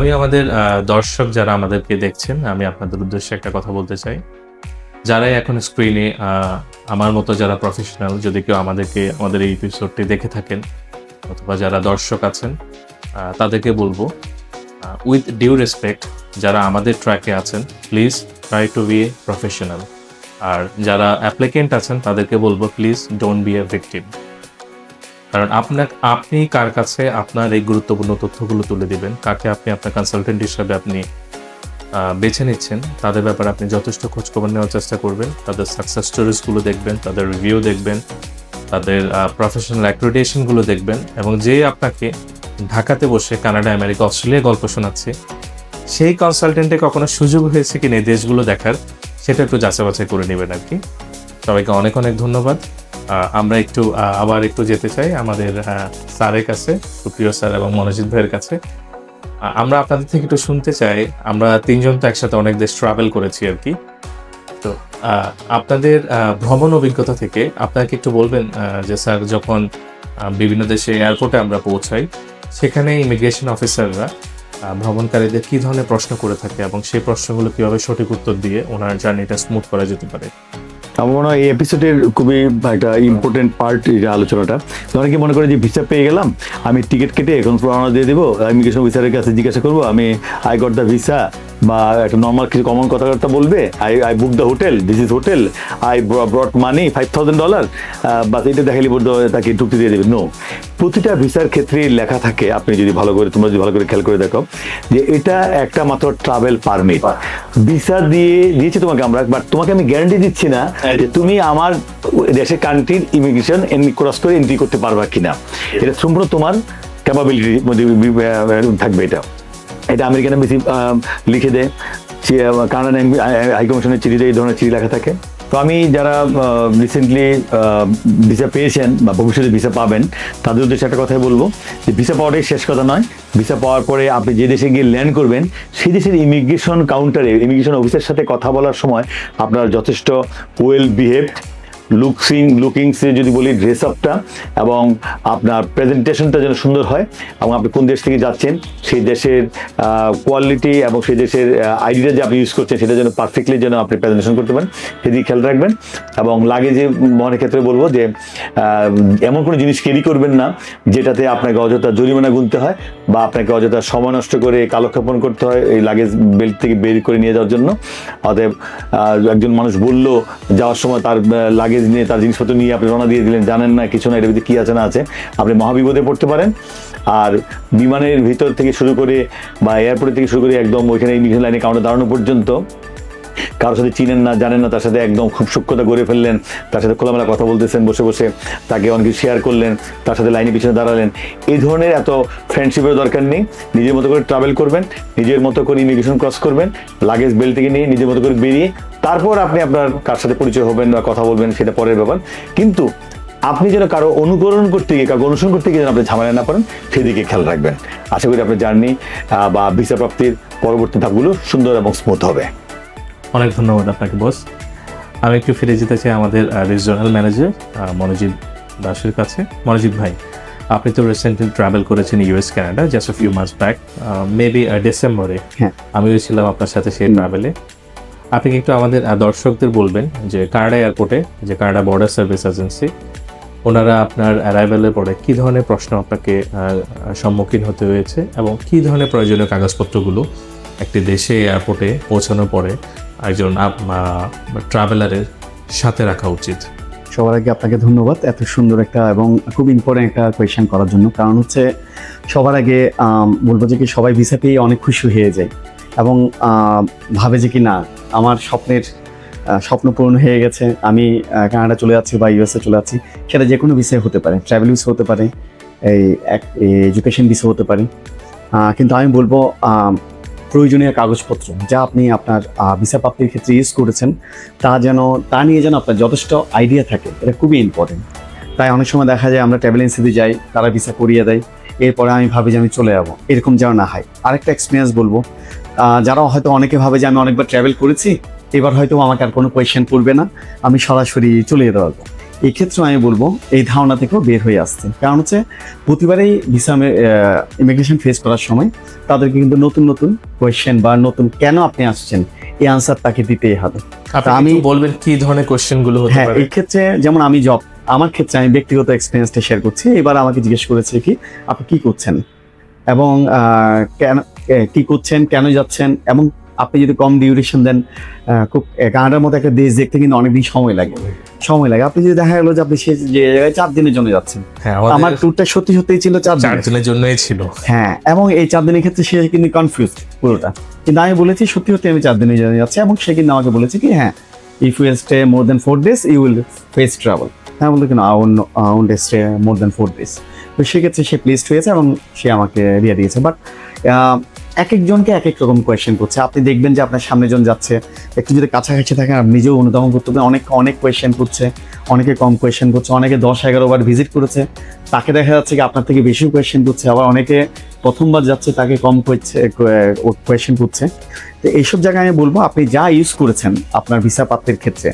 আমি আমাদের দর্শক যারা আমাদেরকে দেখছেন, আমি আপনাদের উদ্দেশ্যে একটা কথা বলতে চাই। যারাই এখন স্ক্রিনে আমার মতো যারা প্রফেশনাল যদি কেউ আমাদেরকে, আমাদের এই এপিসোডটি দেখে থাকেন, অথবা যারা দর্শক আছেন তাদেরকে বলব উইথ ডিউ রেসপেক্ট যারা আমাদের ট্র্যাকে আছেন please try to be a professional আর যারা অ্যাপ্লিকেন্ট আছেন, তাদেরকে বলব please don't be a victim কারণ আপনার, আপনি কার কাছে আপনার এই গুরুত্বপূর্ণ তথ্যগুলো তুলে দিবেন, কাকে আপনি আপনার কনসালটেন্ট হিসাবে আপনি বেছে নিচ্ছেন, তাদের ব্যাপারে আপনি যথেষ্ট খোঁজখবর নেওয়ার চেষ্টা করবেন, তাদের সাকসেস স্টোরিজগুলো দেখবেন, তাদের রিভিউ দেখবেন, তাদের প্রফেশনাল অ্যাক্রিডিয়েশনগুলো দেখবেন এবং যে আপনাকে ঢাকাতে বসে কানাডা, আমেরিকা, অস্ট্রেলিয়া গল্প শোনাচ্ছে, সেই কনসালটেন্টে কখনো সুযোগ হয়েছে কিনা এই দেশগুলো দেখার, সেটা একটু যাচাই বাছাই করে নেবেন আর কি। সবাইকে অনেক অনেক ধন্যবাদ। আমরা একটু আবার একটু যেতে চাই আমাদের স্যারের কাছে, সুপ্রিয় স্যার এবং মনোজিৎ ভাইয়ের কাছে। আমরা আপনাদের থেকে একটু শুনতে চাই। আমরা তিনজন তো একসাথে অনেক দেশ ট্রাভেল করেছি আর কি। তো আপনাদের ভ্রমণ অভিজ্ঞতা থেকে আপনাকে একটু বলবেন যে স্যার যখন বিভিন্ন দেশে এয়ারপোর্টে আমরা পৌঁছাই, সেখানে ইমিগ্রেশন অফিসাররা ভ্রমণকারীদের কী ধরনের প্রশ্ন করে থাকে এবং সেই প্রশ্নগুলো কীভাবে সঠিক উত্তর দিয়ে ওনার জার্নিটা স্মুথ করা যেতে পারে? আমার মনে হয় এই এপিসোডের খুবই একটা ইম্পর্টেন্ট পার্ট এই আলোচনাটা। অনেকে মনে করে যে ভিসা পেয়ে গেলাম, আমি টিকিট কেটে এখন রওনা দিয়ে দেবো ইমিগ্রেশন অফিসারের কাছে জিজ্ঞাসা করব, আমি আই গট দ্য ভিসা বা একটা নর্মাল কিছু কমন কথাবার্তা বলবে I I book the hotel this is hotel I brought money five thousand dollar বাস এটা দেখালি বোধ তাকে ঢুকতে দিয়ে দেবে। নো প্রতিটা ভিসার ক্ষেত্রে লেখা থাকে আপনি যদি ভালো করে তোমরা যদি ভালো করে খেয়াল করে দেখো যে এটা একটা মাত্র ট্রাভেল পারমিট ভিসা দিয়ে দিয়েছি তোমাকে আমরা বাট তোমাকে আমি গ্যারান্টি দিচ্ছি না যে তুমি আমার দেশের কান্ট্রির ইমিগ্রেশন ক্রস করে এন্ট্রি করতে পারবা কিনা। এটা সম্পূর্ণ তোমার ক্যাপাবিলিটির মধ্যে বি- বি- থাকবে এটা। এটা আমেরিকানে বেশি লিখে দেয়। কানাডা হাইকমিশনের চিঠিতে এই ধরনের চিঠি লেখা থাকে। তো আমি যারা রিসেন্টলি ভিসা পেয়েছেন বা ভবিষ্যতে ভিসা পাবেন, তাদের উদ্দেশ্যে একটা কথাই বলব যে ভিসা পাওয়াটাই শেষ কথা নয়। ভিসা পাওয়ার পরে আপনি যে দেশে গিয়ে ল্যান্ড করবেন, সেই দেশের ইমিগ্রেশন কাউন্টারে ইমিগ্রেশন অফিসের সাথে কথা বলার সময় আপনার যথেষ্ট ওয়েল বিহেভড লুকসিং লুকিংসে যদি বলি ড্রেস আপটা এবং আপনার প্রেজেন্টেশনটা যেন সুন্দর হয় এবং আপনি কোন দেশ থেকে যাচ্ছেন, সেই দেশের কোয়ালিটি এবং সেই দেশের আইডিটা যে আপনি ইউজ করছেন, সেটা যেন পারফেক্টলি যেন আপনি প্রেজেন্টেশন করতে পারেন, সেদিকে খেয়াল রাখবেন এবং লাগেজে মনের ক্ষেত্রে বলব যে এমন কোনো জিনিস ক্যারি করবেন না যেটাতে আপনাকে অযথা জরিমানা গুনতে হয় বা আপনাকে অযথা সময় নষ্ট করে কালক্ষেপণ করতে হয় এই লাগেজ বেল্ট থেকে বের করে নিয়ে যাওয়ার জন্য। অতএব একজন মানুষ বলল যাওয়ার সময় তার লাগেজ নিয়ে তার জিনিসপত্র নিয়ে আপনি রওনা দিয়ে দিলেন। জানেন না, কিছু না, এটার ভিতরে কী আছে না আছে। আপনি মহাবিপদে পড়তে পারেন। আর বিমানের ভিতর থেকে শুরু করে বা এয়ারপোর্ট থেকে শুরু করে একদম ওইখানে ইমিগ্রেশন লাইনে কাউন্টার দাঁড়ানো পর্যন্ত কারোর সাথে চিনেন না, জানেন না, তার সাথে একদম খুব সূক্ষ্মতা গড়ে ফেললেন, তার সাথে খোলামেলা কথা বলতেছেন, বসে বসে তাকে অনেক শেয়ার করলেন, তার সাথে লাইনে পিছনে দাঁড়ালেন। এই ধরনের এত ফ্রেন্ডশিপের দরকার নেই। নিজের মতো করে ট্রাভেল করবেন, নিজের মতো করে ইমিগ্রেশন ক্রস করবেন লাগেজ বেল্ট থেকে নিয়ে নিজের মতো করে বেরিয়ে তারপর আপনি আপনার কার সাথে পরিচয় হবেন বা কথা বলবেন, সেটা পরের ব্যাপার। কিন্তু আপনি যেন কারও অনুকরণ করতে গিয়ে, কারও অনুসরণ করতে গিয়ে যেন আপনি ঝামেলা না পারেন সেদিকে খেয়াল রাখবেন। আশা করি আপনার জার্নি বা ভিসা প্রাপ্তির পরবর্তী ধাপগুলো সুন্দর এবং স্মুথ হবে। অনেক ধন্যবাদ আপনাকে বস আমি একটু ফিরে যেতে চাই আমাদের রিজনাল ম্যানেজার মনোজিৎ দাসের কাছে। মনোজিৎ ভাই আপনি তো রিসেন্টলি ট্রাভেল করেছেন US Canada just a few months back maybe ডিসেম্বরে। আমিও ছিলাম আপনার সাথে সেই ট্রাভেলে আপনি কি একটু আমাদের দর্শকদের বলবেন যে কানাডা এয়ারপোর্টে যে কানাডা বর্ডার সার্ভিস এজেন্সি ওনারা আপনার অ্যারাইভেলের পরে কী ধরনের প্রশ্ন আপনাকে সম্মুখীন হতে হয়েছে এবং কী ধরনের প্রয়োজনীয় কাগজপত্রগুলো একটি দেশে এয়ারপোর্টে পৌঁছানোর পরে একজন ট্রাভেলারের সাথে রাখা উচিত। সবার আগে আপনাকে ধন্যবাদ এত সুন্দর একটা এবং খুব ইম্পর্টেন্ট একটা কোয়েশ্চেন করার জন্য। কারণ হচ্ছে সবার আগে বলব যে কি সবাই ভিসা পেয়ে অনেক খুশি হয়ে যায়। এবং ভাবে যে কি না, আমার স্বপ্নের স্বপ্ন পূরণ হয়ে গেছে। আমি কানাডা চলে যাচ্ছি বা ইউএসএ চলে যাচ্ছি। সেটা যে কোনো বিষয় হতে পারে ট্রাভেল ভিসা হতে পারে, এই এডুকেশন ভিসা হতে পারে। কিন্তু আমি বলব প্রয়োজনীয় কাগজপত্র যা আপনি আপনার ভিসা প্রাপ্তির ক্ষেত্রে ইউজ করেছেন, তা যেন, তা নিয়ে যেন আপনার যথেষ্ট আইডিয়া থাকে, এটা খুবই ইম্পর্টেন্ট তাই অনেক সময় দেখা যায় আমরা ট্রাভেল এজেন্সিতে যাই, তারা ভিসা করিয়ে দেয়, এরপরে আমি ভাবি যে আমি চলে যাব, এরকম যেন না হয়। আরেকটা এক্সপিরিয়েন্স বলব যারা হয়তো অনেকে ভাবে যে আমি অনেকবার ট্রাভেল করেছি, এবার হয়তো আমাকে আর কোনো কোয়েশ্চেন করবে না, আমি সরাসরি চলে যেতে পারব। এই ক্ষেত্রে আমি বলব এই ধারণা থেকেও বের হয়ে আসছে। কারণ হচ্ছে প্রতিবারেই ভিসা ইমিগ্রেশন ফেস করার সময় তাদেরকে কিন্তু নতুন নতুন কোয়েশ্চেন বা নতুন কেন আপনি আসছেন এই আনসার তাকে দিতেই হবে। আমি- বলবেন কি ধরনের কোশ্চেনগুলো হ্যাঁ এই ক্ষেত্রে যেমন আমি জব আমার ক্ষেত্রে আমি ব্যক্তিগত এক্সপিরিয়েন্সটা শেয়ার করছি। এবার আমাকে জিজ্ঞেস করেছে কি আপনি কি করছেন? এবং কেন কি করছেন কেন যাচ্ছেন? এবং আপনি যদি কম ডিউরেশন দেন খুব কানাডার মতো একটা দেশ দেখতে কিন্তু অনেকদিন সময় লাগে। সময় লাগে। আপনি যদি দেখা গেলো যে আপনি সে যে জায়গায় চার দিনের জন্য যাচ্ছেন হ্যাঁ আমার ট্যুরটা সত্যি সত্যিই ছিল চার চার দিন দিনের জন্যই ছিল। হ্যাঁ এবং এই চার দিনের ক্ষেত্রে সে কিন্তু কনফিউজ পুরোটা। কিন্তু আমি বলেছি সত্যি সত্যি আমি চার দিনের জন্য যাচ্ছি এবং সে কিন্তু আমাকে বলেছে কি হ্যাঁ if you stay more than four days you will face travel হ্যাঁ বলতে কেন? আউন আউন stay more than four days তো সেক্ষেত্রে সে প্লেসড হয়েছে এবং সে আমাকে দিয়ে দিয়েছে। বাট এক একজনকে এক এক রকম কোয়েশ্চেন করছে। আপনি দেখবেন যে আপনার সামনে জন যাচ্ছে, একটু যদি কাছাকাছি থাকেন আপনি নিজেও অনুধাবন করতে পারেন, অনেক অনেক কোয়েশ্চেন করছে, অনেকে কম কোয়েশ্চেন করছে, অনেকে দশ, এগারো বার ভিজিট করেছে। তাকে দেখা যাচ্ছে কি আপনার থেকে বেশি কোয়েশ্চেন করছে, আবার অনেকে প্রথমবার যাচ্ছে, তাকে কম কোয়েশ্চেন করছে। তো এইসব জায়গায় আমি বলব, আপনি যা ইউজ করেছেন আপনার ভিসা প্রাপ্তির ক্ষেত্রে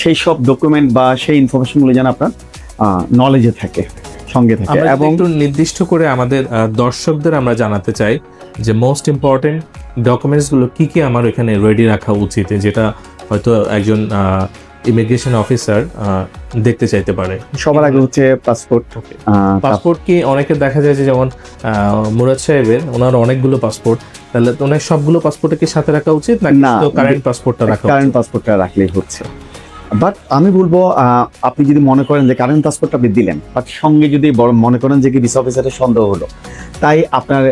সেই সব ডকুমেন্ট বা সেই ইনফরমেশনগুলো যেন আপনার নলেজে থাকে। সঙ্গে থাকে এবং একটু নির্দিষ্ট করে আমাদের দর্শকদের আমরা জানাতে চাই যে মোস্ট ইম্পর্টেন্ট ডকুমেন্টসগুলো কি কি আমার এখানে রেডি রাখা উচিত যেটা হয়তো একজন ইমিগ্রেশন অফিসার দেখতে চাইতে পারে। সবার আগে হচ্ছে পাসপোর্ট পাসপোর্ট কি অনেকে দেখা যায় যে যেমন মুরাদ সাহেবের ওনার অনেকগুলো পাসপোর্ট তাহলে ওনার সবগুলো পাসপোর্টে কি সাথে রাখা উচিত না। কারেন্ট পাসপোর্টটা রাখা কারেন্ট পাসপোর্টটা রাখলেই হচ্ছে। বাট আমি বলব আপনি যদি মনে করেন যে কারেন্ট পাসপোর্টটা আপনি দিলেন বাট সঙ্গে যদি মনে করেন যে কি ভিসা অফিসারের সন্দেহ হলো তাই আপনার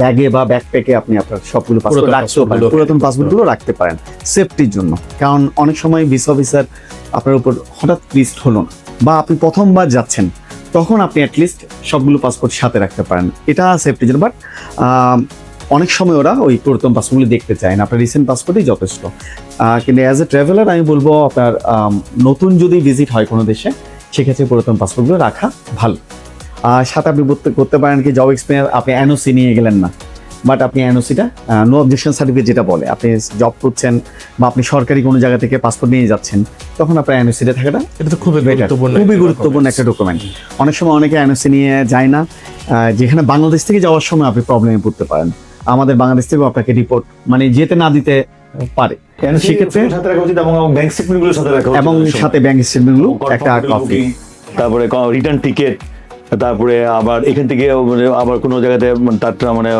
ব্যাগে বা ব্যাকপ্যাকে আপনি আপনার সবগুলো পাসপোর্ট রাখতেও পারেন পুরাতন পাসপোর্টগুলো রাখতে পারেন সেফটির জন্য। কারণ অনেক সময় ভিসা অফিসার আপনার উপর হঠাৎ লিস্ট হলো না বা আপনি প্রথমবার যাচ্ছেন তখন আপনি অ্যাটলিস্ট সবগুলো পাসপোর্ট সাথে রাখতে পারেন। এটা সেফটির জন্য। বাট অনেক সময় ওরা ওই পুরাতন পাসপোর্টগুলো দেখতে চায় না। আপনার রিসেন্ট পাসপোর্টই যথেষ্ট। কিন্তু অ্যাজ এ ট্রাভেলার আমি বলব আপনার নতুন যদি ভিজিট হয় কোনো দেশে সেক্ষেত্রে পুরাতন পাসপোর্টগুলো রাখা ভালো। আর সাথে আপনি করতে পারেন কি জব এক্সপিরিয়েন্স আপনি এনওসি নিয়ে গেলেন না। বাট আপনি এনওসিটা নো অবজেকশন সার্টিফিকেট যেটা বলে আপনি জব করছেন বা আপনি সরকারি কোনো জায়গা থেকে পাসপোর্ট নিয়ে যাচ্ছেন তখন আপনার এনওসিটা থাকাটা এটা তো খুবই গুরুত্বপূর্ণ খুবই গুরুত্বপূর্ণ একটা ডকুমেন্ট অনেক সময় অনেকে এনওসি নিয়ে যায় না যেখানে বাংলাদেশ থেকে যাওয়ার সময় আপনি প্রবলেমে পড়তে পারেন। আমাদের বাংলাদেশ থেকেও আপনাকে রিপোর্ট মানে যেতে না দিতে পারে সেক্ষেত্রে সাথে রাখা উচিত এবং ব্যাংক স্টেটমেন্টগুলো সাথে রাখা এবং। সাথে ব্যাংক স্টেটমেন্টগুলো একটা কপি তারপরে রিটার্ন টিকেট তারপরে আবার এখান থেকে মানে আবার কোনো জায়গাতে মানে তার মানে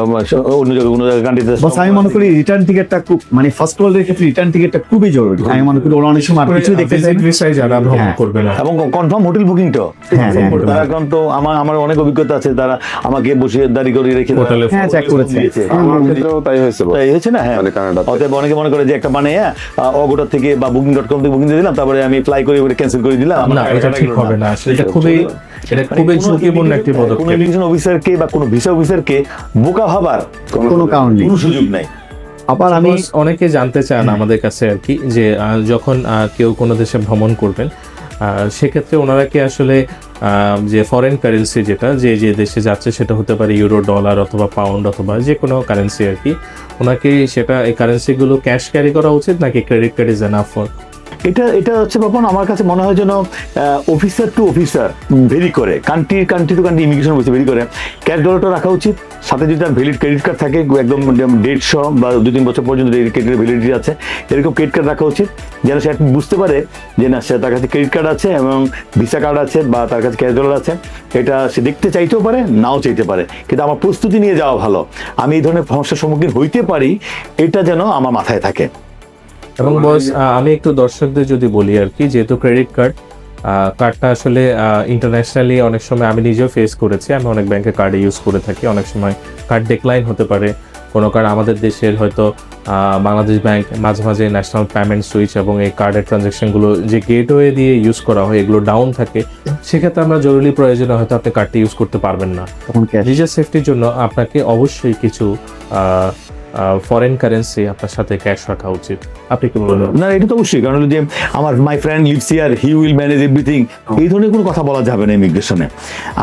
অন্য জায়গায় কোনো জায়গায় কান্ট্রিতে বস আমি মনে করি রিটার্ন টিকেটটা খুব মানে ফার্স্ট ওয়ার্ল্ডের ক্ষেত্রে রিটার্ন টিকেটটা খুবই জরুরি। আমি মনে করি ওরা অনেক সময় আর কিছু দেখতে চায় Visit যারা ভ্রমণ হ্যাঁ। করবে না। এবং কনফার্ম হোটেল বুকিংটাও হ্যাঁ, হ্যাঁ, তারা এখন তো আমার আমার অনেক অভিজ্ঞতা আছে তারা আমাকে বসিয়ে দাঁড়ি করে রেখে হোটেলে হ্যাঁ চেক করেছে। আমার ক্ষেত্রেও তাই হয়েছে তাই হয়েছে না? হ্যাঁ। মানে কানাডাতে। অতএব অনেকে মনে করে যে একটা মানে অগোটা থেকে বা বুকিং ডট কম থেকে বুকিং দিয়ে দিলাম তারপরে আমি ফ্লাই করে ক্যান্সেল করে দিলাম। না এটা ঠিক হবে না। এটা খুবই এটা মানে খুবই ঝুঁকিপূর্ণ একটি immigration- কোনো ইমিগ্রেশন অফিসারকে বা কোনো ভিসা অফিসারকে বোকা ভাবার কোনো কারণ নেই। কোনো সুযোগ নাই। আবার আমি অনেকে জানতে চান আমাদের কাছে আর কি যে যখন কেউ কোনো দেশে ভ্রমণ করবেন আহ, সেক্ষেত্রে ওনারা কি আসলে আহ, যে ফরেন কারেন্সি যেটা যে যে দেশে যাচ্ছে সেটা হতে পারে ইউরো ডলার অথবা পাউন্ড অথবা যে কোনো কারেন্সি আর কি ওনাকে সেটা এই কারেন্সিগুলো ক্যাশ ক্যারি করা উচিত নাকি credit card is enough for এটা এটা হচ্ছে বাপন আমার কাছে মনে হয় যেন অফিসার টু অফিসার ভেরি করে। Country country to country immigration officer vary করে। ক্যাশ ডলারটা রাখা উচিত। সাথে যদি তার ভ্যালিড ক্রেডিট কার্ড থাকে একদম সহ বা দু তিন বছর পর্যন্ত ক্রেডিটের ভ্যালিডিটি আছে এরকম ক্রেডিট কার্ড রাখা উচিত। যেন সে বুঝতে পারে যে না সে তার কাছে ক্রেডিট কার্ড আছে এবং ভিসা কার্ড আছে বা তার কাছে ক্যাশ ডলার আছে। এটা সে দেখতে চাইতেও পারে নাও চাইতে পারে। কিন্তু আমার প্রস্তুতি নিয়ে যাওয়া ভালো। আমি এই ধরনের সমস্যার সম্মুখীন হইতে পারি এটা যেন আমার মাথায় থাকে। এবং বস আমি একটু দর্শকদের যদি বলি আর কি যেহেতু ক্রেডিট কার্ড কার্ডটা আসলে ইন্টারন্যাশনালি অনেক সময় আমি নিজেও ফেস করেছি। আমি অনেক ব্যাংকে কার্ডে ইউজ করে থাকি। অনেক সময় কার্ড ডেক্লাইন হতে পারে। কোনো কার্ড আমাদের দেশের হয়তো বাংলাদেশ ব্যাংক মাঝে মাঝে ন্যাশনাল পেমেন্ট সুইচ এবং এই কার্ডের ট্রানজ্যাকশনগুলো যে গেটওয়ে দিয়ে ইউজ করা হয় এগুলো ডাউন থাকে। সেক্ষেত্রে আমরা জরুরি প্রয়োজনে হয়তো আপনি কার্ডটি ইউজ করতে পারবেন না। নিজের সেফটির জন্য আপনাকে অবশ্যই কিছু ফরেন কারেন্সি আপনার সাথে ক্যাশ রাখা উচিত। আপনি কি বলবেন? না এটা তো অবশ্যই কারণ যে আমার my friend lives here he will manage everything এই ধরনের কোনো কথা বলা যাবে না ইমিগ্রেশনে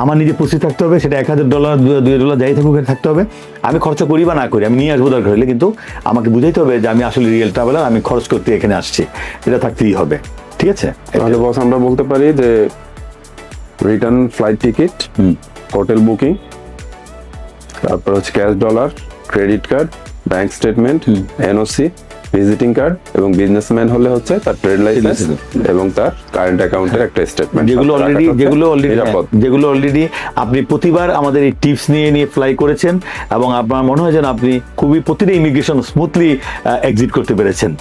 আমার নিজে প্রস্তুত থাকতে হবে সেটা এক হাজার ডলার দুই ডলার যাই থাকুক থাকতে হবে। আমি খরচা করি বা না করি আমি নিয়ে আসব দরকার হলে কিন্তু আমাকে বুঝাইতে হবে যে আমি আসলে রিয়েল ট্রাভেলার আমি খরচ করতে এখানে আসছি। এটা থাকতেই হবে ঠিক আছে? তাহলে বস আমরা বলতে পারি যে return flight ticket hmm. Hotel booking তারপর হচ্ছে cash dollar credit card bank statement. NOC visiting card এবং বিজনেসম্যান হলে হচ্ছে তার ট্রেড লাইসেন্স এবং তার কারেন্ট অ্যাকাউন্টের একটা স্টেটমেন্ট যেগুলো অলরেডি যেগুলো অলরেডি যেগুলো অলরেডি আপনি প্রতিবার আমাদের এই টিপস নিয়ে নিয়ে ফ্লাই করেছেন এবং আপনার মনে হয় যেন আপনি খুবই প্রতিটা ইমিগ্রেশন স্মুথলি এক্সিট করতে পেরেছেন।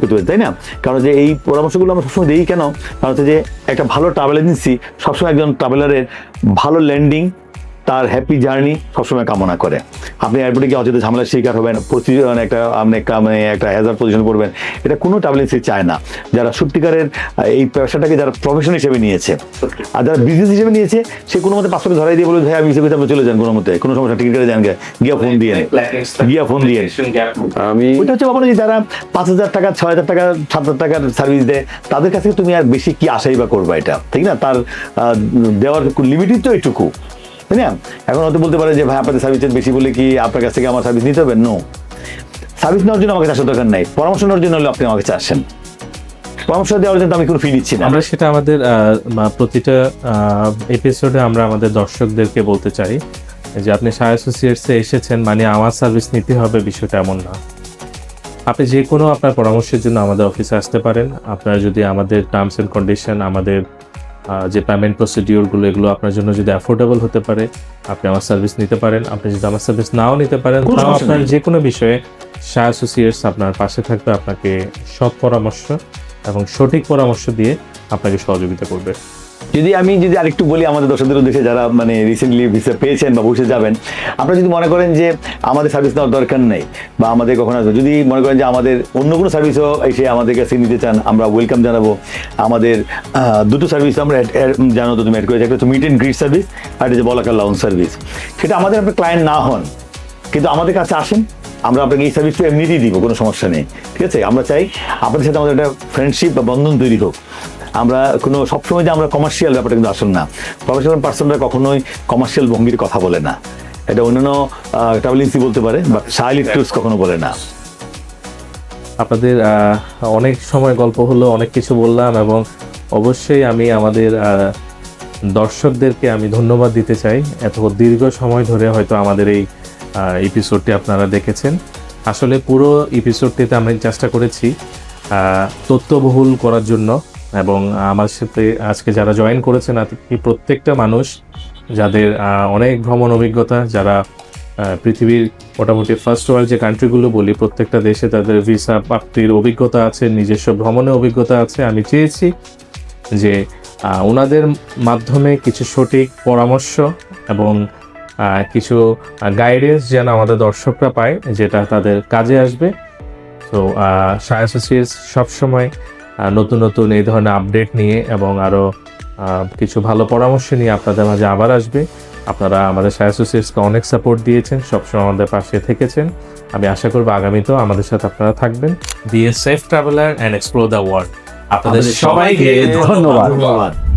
করতে পেরেছেন, তাই না? কারণ যে এই পরামর্শগুলো আমরা সবসময় দিই কেন? কারণ হচ্ছে যে একটা ভালো ট্রাভেল এজেন্সি সবসময় একজন ট্রাভেলারের ভালো ল্যান্ডিং তার হ্যাপি জার্নি সবসময় কামনা করে। আপনি এয়ারপোর্টে গিয়ে অযথা ঝামেলার শিকার হবেন প্রতি- মানে একটা আপনি একটা মানে একটা হ্যাজার পজিশন করবেন এটা কোনো ট্রাভেল এজেন্সি চায় না। যারা সত্যিকারের এই ব্যবসাটাকে যারা প্রফেশন হিসেবে নিয়েছে আর যারা বিজনেস হিসেবে নিয়েছে সে কোনো মতে পাসপোর্ট ধরাই দিয়ে বলে ভাই আমি হিসেবে আপনি চলে যান কোনো মতে। কোনো সমস্যা টিকিট কেটে যান গিয়া ফোন দিয়ে গিয়া ফোন দিয়ে আমি ওইটা হচ্ছে ভাবো যে যারা পাঁচ হাজার টাকা ছয় হাজার টাকা সাত হাজার টাকার সার্ভিস দেয় তাদের কাছে তুমি আর বেশি কি আশাই বা করবা এটা? ঠিক না? তার দেওয়ার লিমিটই তো এইটুকু তাই না? এখন হয়তো বলতে পারে যে, ভাই, আপনাদের সার্ভিসের বেশি বলে কি আপনার কাছ থেকে আমার সার্ভিস নিতে হবে? নো সার্ভিস নেওয়ার জন্য আমাকে আসার দরকার নাই। পরামর্শ নেওয়ার জন্য হলে আপনি আমার কাছে আসেন পরামর্শ দেওয়ার জন্য আমি কোনো ফি নিচ্ছি না। আমরা সেটা আমাদের প্রতিটা এপিসোডে আমরা আমাদের দর্শকদেরকে বলতে চাই যে, আপনি সায়া অ্যাসোসিয়েটসে এসেছেন মানে আমার সার্ভিস নিতে হবে, বিষয়টা এমন না। আপনি যে কোনো আপনার পরামর্শের জন্য আমাদের অফিসে আসতে পারেন। আপনারা যদি আমাদের টার্মস অ্যান্ড কন্ডিশন আমাদের যে পেমেন্ট প্রসিডিওরগুলো এগুলো আপনার জন্য যদি অ্যাফোর্ডেবল হতে পারে আপনি আমার সার্ভিস নিতে পারেন আপনি যদি আমার সার্ভিস নাও নিতে পারেন তাও আপনার। যে কোনো বিষয়ে সায়া অ্যাসোসিয়েটস আপনার পাশে থাকবে আপনাকে সৎ পরামর্শ এবং সঠিক পরামর্শ দিয়ে আপনাকে সহযোগিতা করবে যদি আমি যদি আরেকটু বলি আমাদের দর্শকদের উদ্দেশ্যে যারা মানে রিসেন্টলি ভিসা পেয়েছেন বা বসে যাবেন, আপনারা যদি মনে করেন যে আমাদের সার্ভিস নেওয়ার দরকার নেই বা আমাদের কখনো আসবে, যদি মনে করেন যে আমাদের অন্য কোনো সার্ভিসও এসে আমাদের কাছে নিতে চান, আমরা ওয়েলকাম জানাব। আমাদের দুটো সার্ভিস আমরা জানো তো তুমি অ্যাড করেছি, একটা হচ্ছে মিট অ্যান্ড গ্রিট সার্ভিস আর একটা বলাকার লাউন সার্ভিস সেটা আমাদের আপনার ক্লায়েন্ট না হন, কিন্তু আমাদের কাছে আসেন, আমরা আপনাকে এই সার্ভিসটা এমনিতেই দিব, কোনো সমস্যা নেই, ঠিক আছে? আমরা চাই আপনাদের সাথে আমাদের একটা ফ্রেন্ডশিপ বা বন্ধন তৈরি হোক। আমরা কোনো, সবসময় যে আমরা কমার্শিয়াল ব্যাপারটা কিন্তু আসল না। প্রফেশনাল পার্সনরা কখনোই কমার্শিয়াল ভঙ্গির কথা বলে না। এটা অন্যান্য ট্রাভেল এজেন্সি বলতে পারে বা শাইলি ট্যুরস কখনো বলে না। আপনাদের অনেক সময় গল্প হলো, অনেক কিছু বললাম, এবং অবশ্যই আমি আমাদের দর্শকদেরকে আমি ধন্যবাদ দিতে চাই। এত দীর্ঘ সময় ধরে হয়তো আমাদের এই এপিসোডটি আপনারা দেখেছেন। আসলে পুরো এপিসোডটিতে আমরা চেষ্টা করেছি তথ্যবহুল করার জন্য। এবং আমার সাথে আজকে যারা জয়েন করেছেন আর কি প্রত্যেকটা মানুষ যাদের অনেক ভ্রমণ অভিজ্ঞতা, যারা পৃথিবীর মোটামুটি ফার্স্ট ওয়ার্ল্ড যে কান্ট্রিগুলো বলি, প্রত্যেকটা দেশে তাদের ভিসা প্রাপ্তির অভিজ্ঞতা আছে, নিজস্ব ভ্রমণের অভিজ্ঞতা আছে। আমি চেয়েছি যে ওনাদের মাধ্যমে কিছু সঠিক পরামর্শ এবং কিছু গাইডেন্স যেন আমাদের দর্শকরা পায়, যেটা তাদের কাজে আসবে। তো সায় অ্যাসোসিয়েটস সবসময় নতুন নতুন এই ধরনের আপডেট নিয়ে এবং আরও কিছু ভালো পরামর্শ নিয়ে আপনাদের মাঝে আবার আসবে। আপনারা আমাদের সায় অ্যাসোসিয়েটসকে অনেক সাপোর্ট দিয়েছেন সবসময় আমাদের পাশে থেকেছেন। আমি আশা করব আগামীতেও আমাদের সাথে আপনারা থাকবেন। Be a safe traveller and explore the world আপনাদের সবাইকে ধন্যবাদ। ধন্যবাদ।